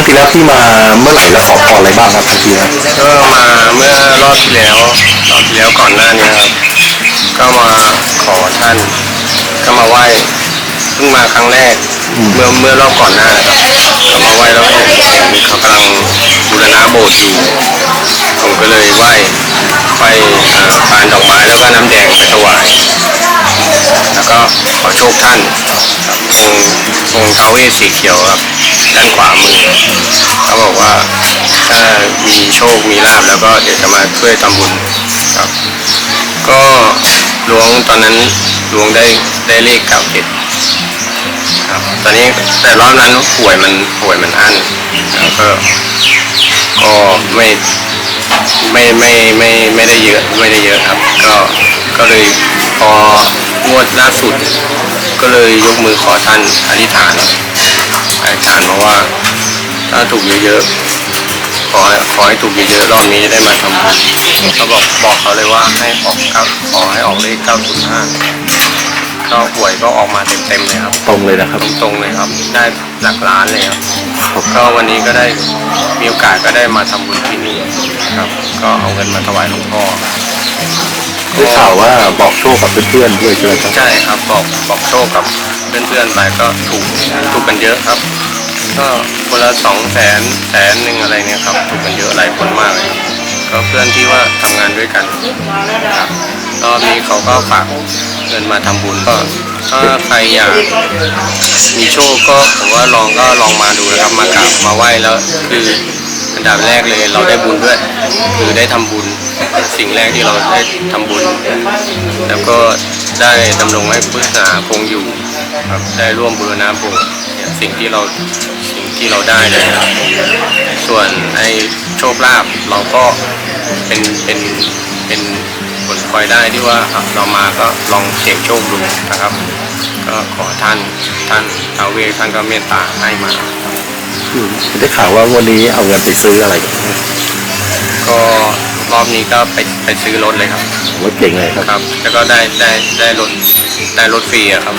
รั้งที่แล้วที่มาเมื่อไหร่แล้วขอพรอะไรบ้างครับครั้งที่แล้วก็มาเมื่อรอบที่แล้วรอบที่แล้วก่อนหน้านี้ครับก็มาขอท่านก็มาไหว้เพิ่งมาครั้งแรก เมื่อเมื่อรอบก่อนหน้าครับก็มาไหว้แล้วเห็นเห็นเขากำลังบูรณะโบสถ์อยู่ผมก็เลยไหว้ไหว้เอ่อปานดอกไม้แล้วก็น้ำแดงไปถวายแล้ว ก็ขอโชคท่านครับองค์องค์ทาวเวสสีเขียวครับด้านขวามือเขาบอกว่าถ้ามีโชคมีลาบแล้วก็เดี๋ยวจะมาช่วยทำบุญครับ ก็ล้วงตอนนั้นล้วงได้ได้เลขเก้าเจ็ดครับตอนนี้แต่รอบนั้นหวยมันหวยมันอั้นแล้วก็ก็ไม่ไม่ไม่ไม่ไม่ได้เยอะไม่ได้เยอะครับ ก็ก็เลยพอ งวดล่าสุด ก็เลยยกมือขอท่านอธิษฐานอธิษฐานมาว่า ถ้าถูกเยอะๆขอให้ขอให้ถูกเยอะๆรอบนี้จะได้มาทำบุญเขาบอกบอกเขาเลยว่าให้ออกเก้าขอให้ออกเลขเก้าศูนย์ห้าก็หวยก็ออกมาเต็มๆเลยครับ ตรงเลยนะครับตรงๆเลยครับ ได้หลักล้านเลยครับครับก็วันนี้ก็ได้มีโอกาสก็ได้มาทำบุญที่นี่ครับ ก็เอาเงินมาถวายหลวงพ่อ ได้ข่าวว่าบอกโชคกับเพื่อนๆด้วยใช่ไหมครับใช่ครับบอกบอกโชคกับเพื่อนๆไปก็ถูกถูกกันเยอะครับ ก็คนละสองแสนแสนหนึ่งอะไรเนี่ยครับ ถูกกันเยอะหลายคนมากเลยครับก็เพื่อนที่ว่าทำงานด้วยกันครับรอบนี้เขาก็ฝากเงินมาทำบุญก็ถ้าใครอยากมีโชคก็ผมว่าลองก็ลองมาดูนะครับมากราบมาไหว้แล้วคือ อันดับแรกเลยเราได้บุญด้วย คือได้ทำบุญสิ่งแรกที่เราได้ทำบุญ แล้วก็ได้ดำรงให้พุทธศาสนาคงอยู่ครับได้ร่วมบูรณะโบสถ์เนี่ยสิ่งที่เราสิ่งที่เราได้เลยครับส่วนไอ้โชคลาภเราก็เป็นเป็นเป็นผลพลอยได้ที่ว่าเรามาก็ลองเสี่ยงโชคดูนะครับ ก็ขอท่านท่านทาวเวท่านก็เมตตาให้มา ได้ข่าวว่าวันนี้เอาเงินไปซื้ออะไร ก็รอบนี้ก็ไปไปซื้อรถเลยครับรถเก่งเลยครับครับแล้วก็ได้ได้ได้รถได้รถฟรีอะครับ